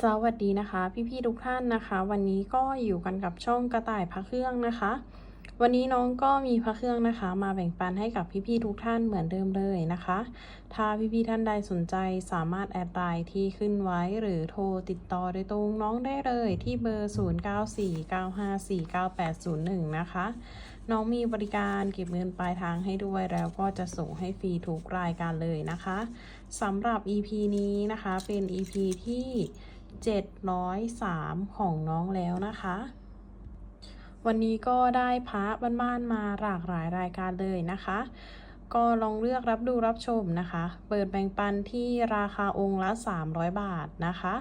สวัสดีนะคะ พี่ๆทุกท่านนะคะ วันนี้ก็อยู่กันกับช่องกระต่ายพระเครื่องนะคะ วันนี้น้องก็มีพระเครื่องนะคะ มาแบ่งปันให้กับพี่ๆทุกท่านเหมือนเดิมเลยนะคะ ถ้าพี่ๆท่านใดสนใจสามารถแอดไลน์ที่ขึ้นไว้หรือโทรติดต่อโดยตรงน้องได้เลยที่เบอร์ 0949549801 นะคะ น้องมีบริการเก็บเงินปลายทางให้ด้วยแล้วก็จะส่งให้ฟรีทุกรายการเลยนะคะสำหรับ EP นี้นะคะเป็น EP ที่ 703 ของน้องแล้วนะคะ วันนี้ก็ได้พระบ้านๆมาหลากหลายรายการเลยนะคะ ก็ลองเลือกรับดูรับชมนะคะ เปิดแบ่งปันที่ราคาองค์ละ 300 บาทนะคะ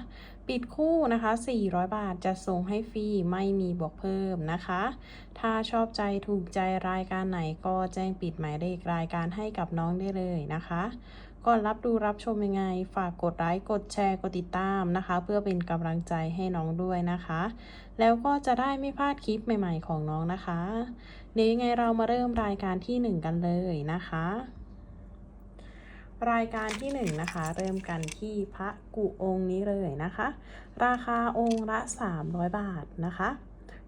ปิดคู่นะคะ 400 บาทจะส่งให้ฟรีไม่มีบวกเพิ่มนะคะ ถ้าชอบใจถูกใจรายการไหนก็แจ้งปิดหมายเลขรายการให้กับน้องได้เลยนะคะ ก่อนรับดูรับชมยังไง ฝากกดไลค์กดแชร์กดติดตามนะคะ เพื่อเป็นกำลังใจให้น้องด้วยนะคะ แล้วก็จะได้ไม่พลาดคลิปใหม่ๆของน้องนะคะเดี๋ยวยังไงเรามาเริ่มรายการที่ 1 กันเลยนะคะ รายการที่ 1 นะคะ เริ่มกันที่พระกุองค์นี้เลยนะคะ ราคาองค์ละ 300 บาทนะคะ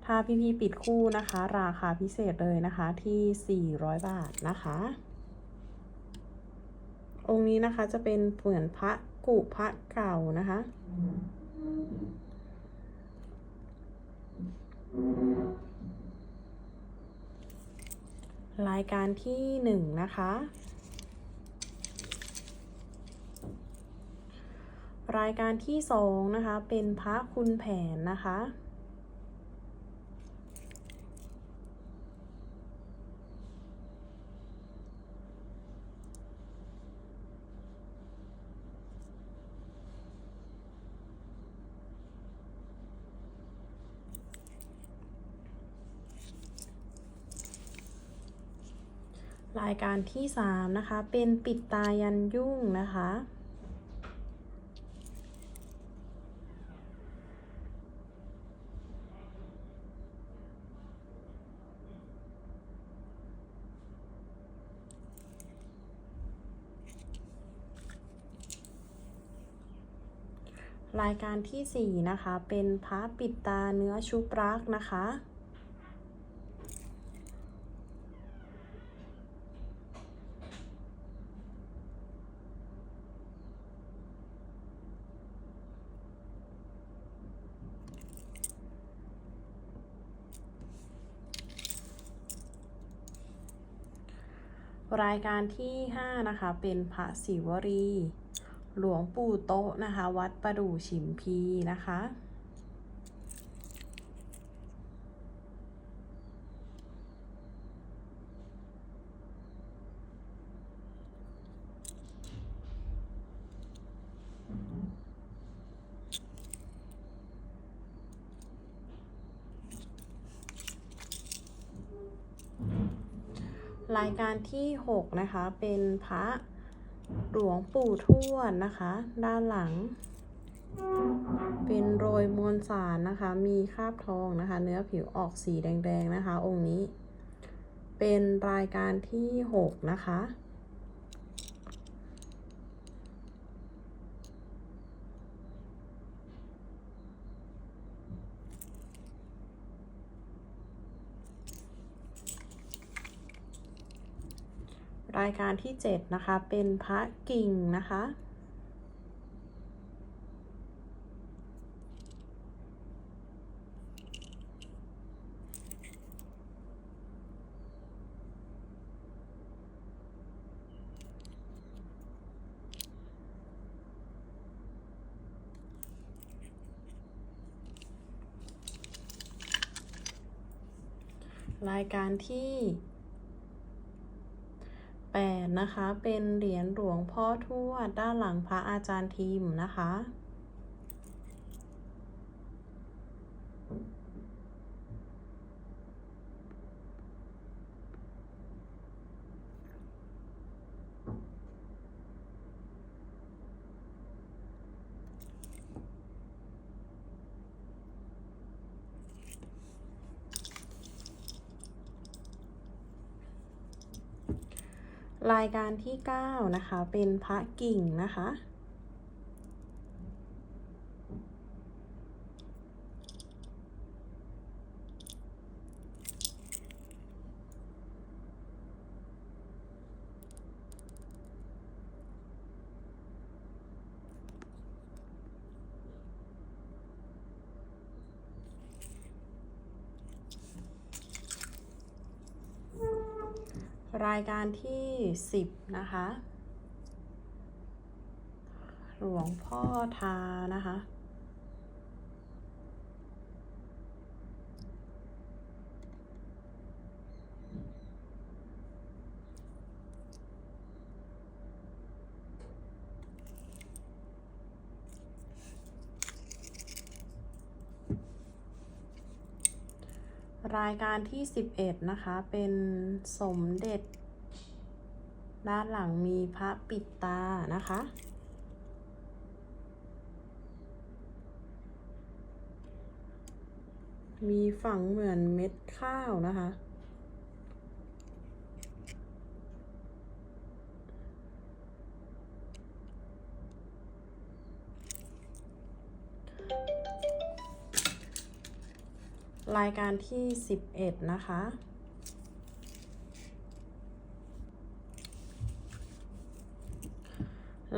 ถ้าพี่ๆปิดคู่นะคะ ราคาพิเศษเลยนะคะที่ 400 บาทนะคะ องค์นี้นะคะจะเป็นเหมือนพระกุพระเก่านะคะ รายการที่หนึ่งนะคะ รายการที่สองนะคะ เป็นพระคุณแผนนะคะ รายการที่สามนะคะ เป็นปิดตายันยุ่งนะคะ รายการที่สี่นะคะ เป็นพระปิดตาเนื้อชุบรักนะคะ รายการที่ 5 นะคะ เป็นพระศิวรี หลวงปู่โต๊ะนะคะ วัดประดู่ฉิมพีนะคะ รายการที่ 6 นะคะ เป็นพระหลวงปู่ทวดนะคะ ด้านหลัง เป็นโรยมวลสารนะคะ มีคราบทองนะคะ เนื้อผิวออกสีแดง ๆ นะคะ องค์นี้ เป็นรายการที่ 6 นะคะ รายการที่ 7 นะคะ เป็นพระกิ่งนะคะ รายการที่ นะคะ เป็นเหรียญหลวงพ่อทวดด้านหลังพระอาจารย์ทีมนะคะ รายการที่ 9 นะคะ เป็นพระกิ่งนะคะ รายการที่ 10 นะคะ หลวงพ่อทานะคะ รายการที่ 11 นะคะ เป็นสมเด็จ ด้านหลังมีพระปิดตานะคะ มีฝังเหมือนเม็ดข้าวนะคะ รายการที่ 11 นะคะ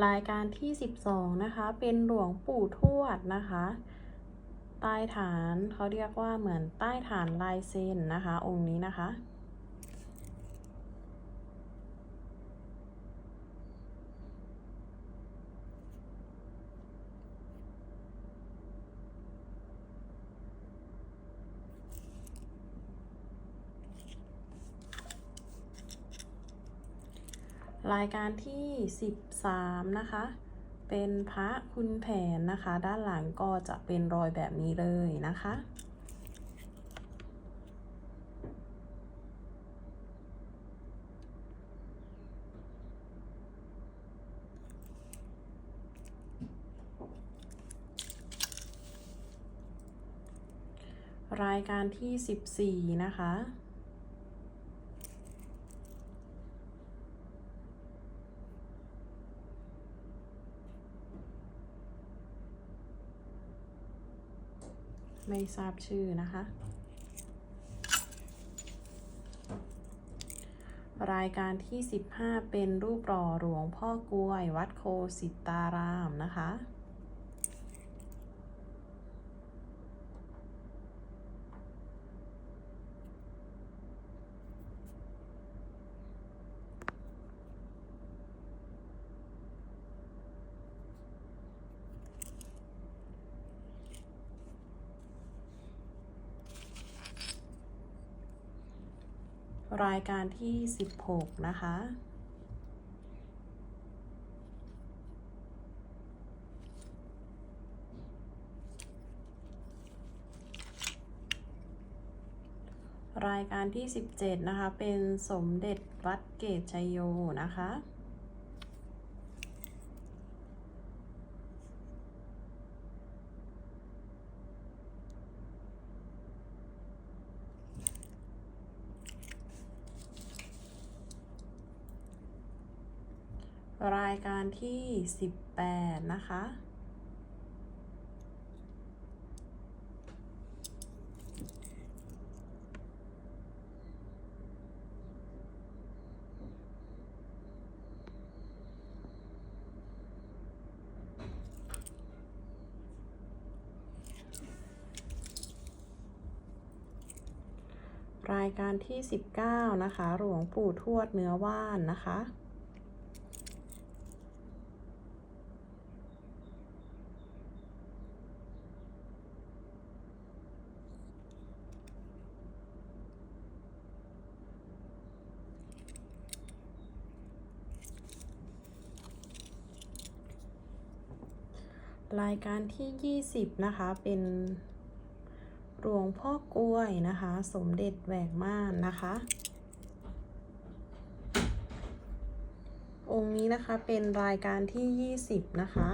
รายการที่ 12 นะคะ เป็นหลวงปู่ทวดนะคะ ใต้ฐานเขาเรียกว่าเหมือนใต้ฐานลายเซ็นนะคะ องค์นี้นะคะ รายการที่ 13 นะคะ เป็นพระคุณแผนนะคะ ด้านหลังก็จะเป็นรอยแบบนี้เลยนะคะ รายการที่ 14 นะคะ ไม่ทราบชื่อนะคะ รายการที่ 15 เป็นรูปหล่อหลวงพ่อกล้วย วัดโคสิตารามนะคะ รายการที่ 16 นะคะ รายการที่ 17 นะคะ เป็นสมเด็จวัดเกตชัยโยนะคะ รายการที่ 18 นะคะ รายการที่ 19 นะคะ หลวงปู่ทวดเนื้อว่านนะคะ รายการที่ 20 นะคะ เป็นหลวงพ่อกล้วยนะคะ สมเด็จแหวกม่านนะคะ องค์นี้นะคะเป็นรายการที่ 20 นะคะ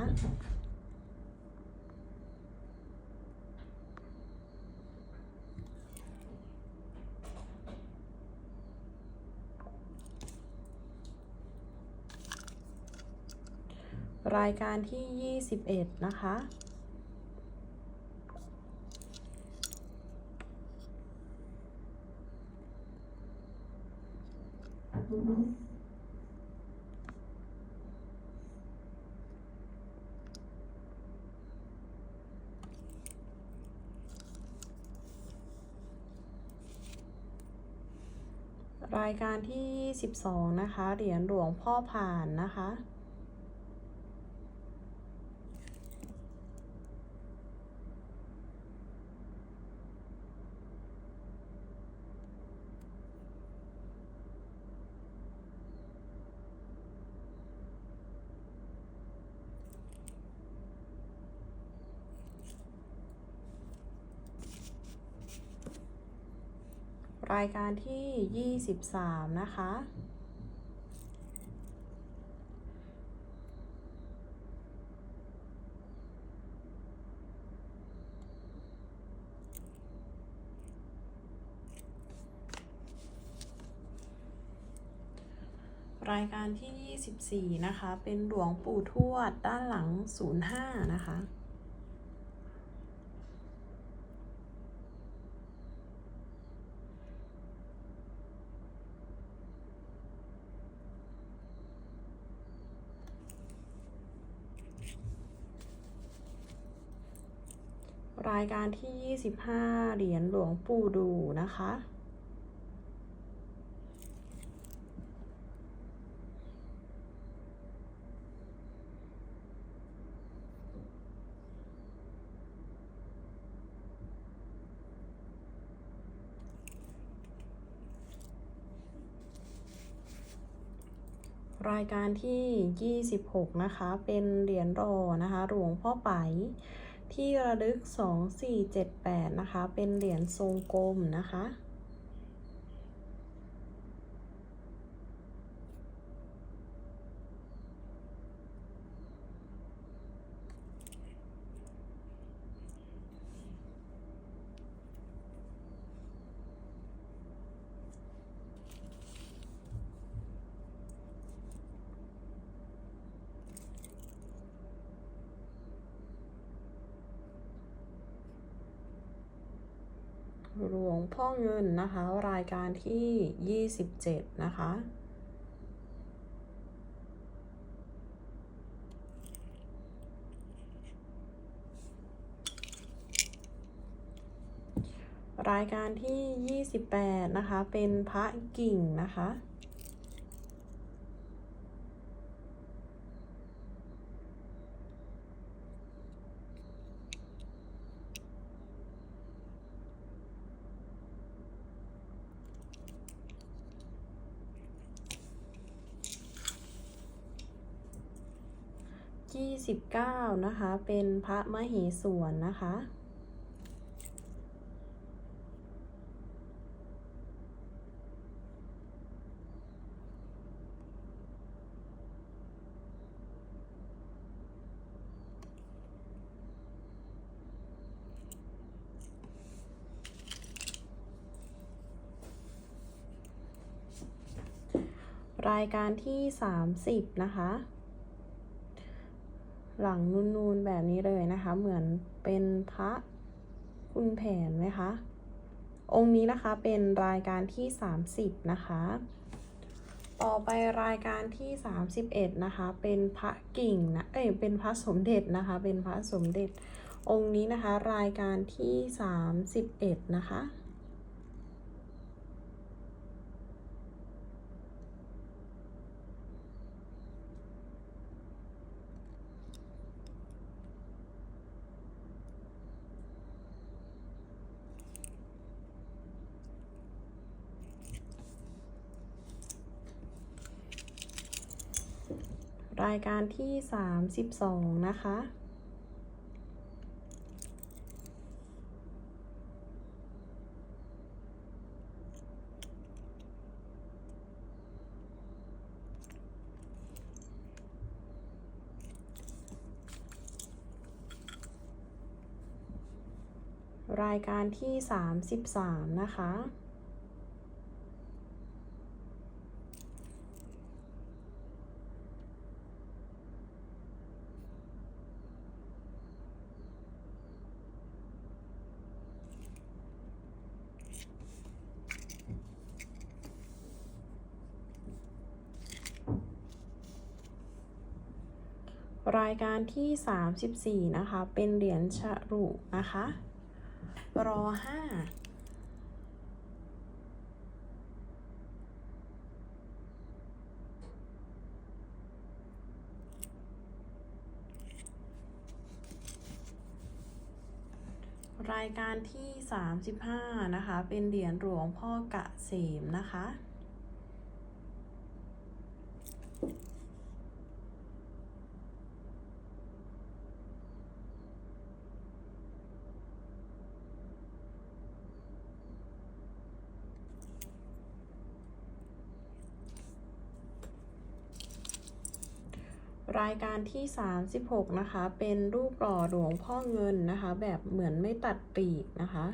รายการที่ 21 นะคะ รายการที่ 22 นะคะ เหรียญหลวงพ่อผ่านนะคะ รายการที่ 23 นะคะ รายการที่ 24 นะคะ เป็นหลวงปู่ทวดด้านหลัง 05 นะคะ รายการที่ 25 เหรียญหลวงปู่ดูนะคะ รายการที่ 26 นะคะ เป็นเหรียญรอนะคะ หลวงพ่อไป ที่ระลึก 2478 นะคะ เป็นเหรียญทรงกลมนะคะ หลวงพ่อเงินนะคะ รายการที่ 27 นะคะ รายการที่ 28 นะคะ เป็นพระกิ่งนะคะ ยี่สิบเก้านะคะ เป็นพระมเหสวนนะคะ รายการที่สามสิบนะคะ หลังนูนๆแบบนี้เลยนะคะ เหมือนเป็นพระคุณแผนไหมคะ องค์นี้นะคะเป็นรายการที่ 30 นะคะ ต่อไปรายการที่ 31 นะคะ เป็นพระกิ่งนะเอ้ยเป็นพระสมเด็จนะคะ เป็นพระสมเด็จองค์นี้นะคะ รายการที่ 31 นะคะ รายการที่ 32 นะคะ รายการที่ 33 นะคะายการที่ 34 นะคะ เป็นเหรียญฉรุนะคะรอห้าายการที่ 35 นะคะ เป็นเหรียญหลวงพ่อกะเสมนะคะ รายการที่ 36 นะคะ เป็นรูปหล่อหลวงพ่อเงินนะคะ แบบเหมือนไม่ตัดปีกนะคะ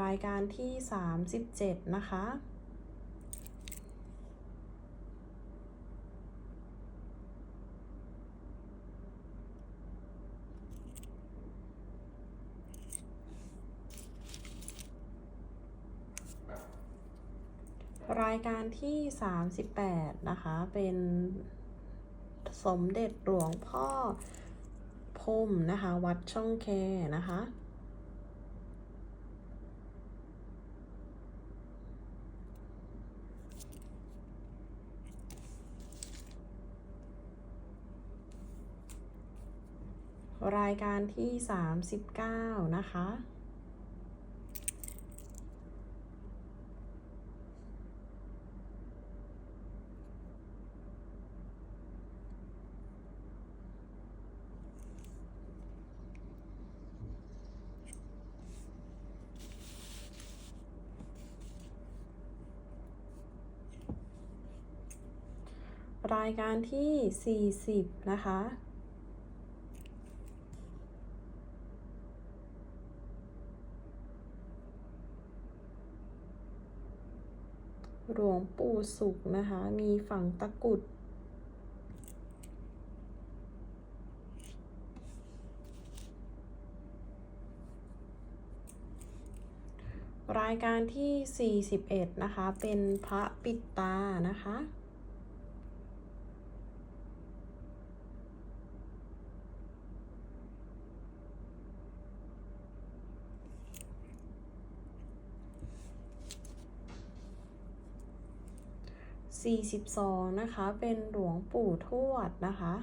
รายการที่ 37 นะคะ การที่ 38 นะคะ เป็นสมเด็จหลวงพ่อพมนะคะ วัดช่องแคนะคะรายการที่ 39 นะคะ รายการที่ 40 นะคะ หลวงปู่สุขนะคะ มีฝั่งตะกุดรายการที่ 41 นะคะ เป็นพระปิดตานะคะ 42 นะคะ เป็นหลวงปู่ทวดนะคะ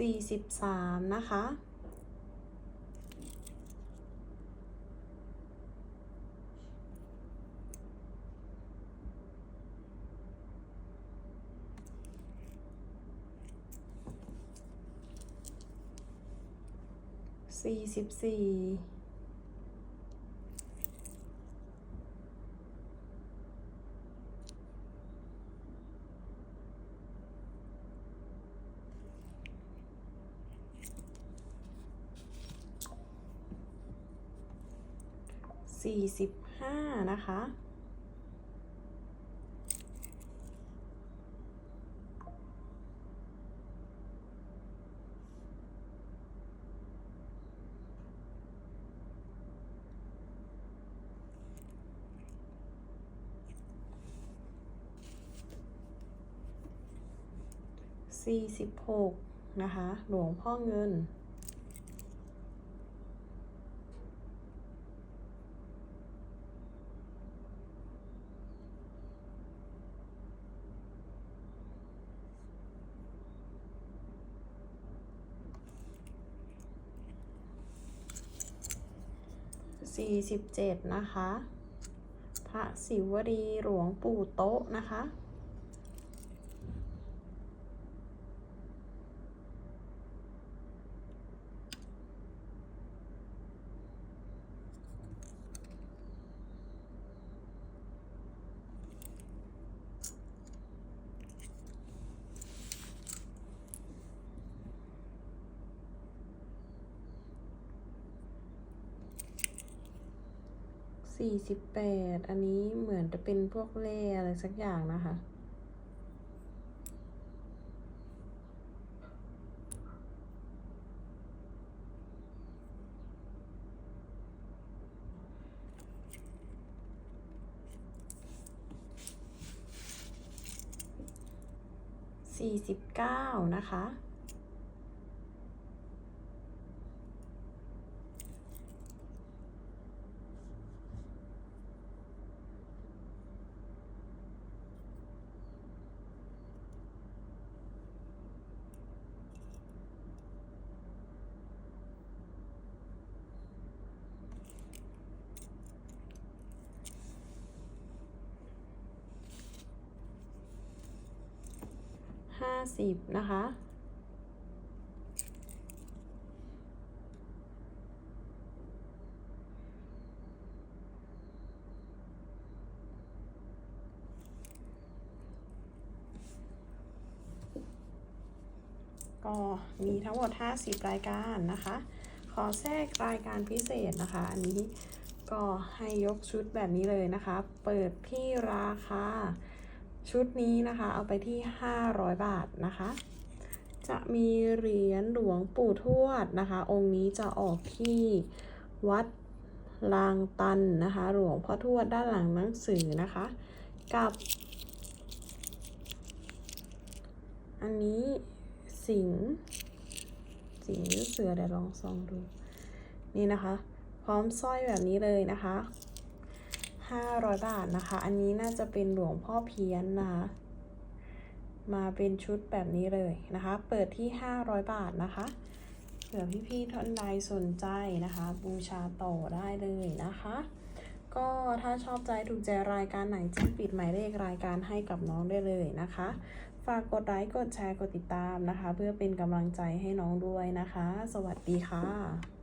43 นะคะ สี่สิบสี่สี่สิบห้านะคะ สี่สิบหกนะคะ หลวงพ่อเงินสี่สิบเจ็ดนะคะ พระศิวรีหลวงปู่โต๊ะนะคะ สิบแปดอันนี้เหมือนจะเป็นพวกเล่อะไรสักอย่างนะคะ สี่สิบเก้านะคะ ห้าสิบนะคะ ก็มีทั้งหมด 50 รายการนะคะ ขอแทรกรายการพิเศษนะคะ อันนี้ก็ให้ยกชุดแบบนี้เลยนะคะ เปิดที่ราคา ชุดนี้นะคะ เอาไปที่ 500 บาทนะคะ จะมีเหรียญหลวงปู่ทวดนะคะ องค์นี้จะออกที่วัดลางตันนะคะ หลวงพ่อทวดด้านหลังหนังสือนะคะ กับอันนี้สิงสิงหรือเสือเดี๋ยวลองส่องดู นี่นะคะ พร้อมสร้อยแบบนี้เลยนะคะ 500 บาทนะคะ อันนี้น่าจะเป็นหลวงพ่อเพี้ยนนะคะ มาเป็นชุดแบบนี้เลยนะคะ เปิดที่ 500 บาทนะคะเผื่อพี่ๆท่านใดสนใจนะคะ บูชาต่อได้เลยนะคะ ก็ถ้าชอบใจถูกใจรายการไหนจิ้มปิดหมายเลขรายการให้กับน้องได้เลยนะคะ ฝากกดไลค์กดแชร์กดติดตามนะคะ เพื่อเป็นกำลังใจให้น้องด้วยนะคะ สวัสดีค่ะ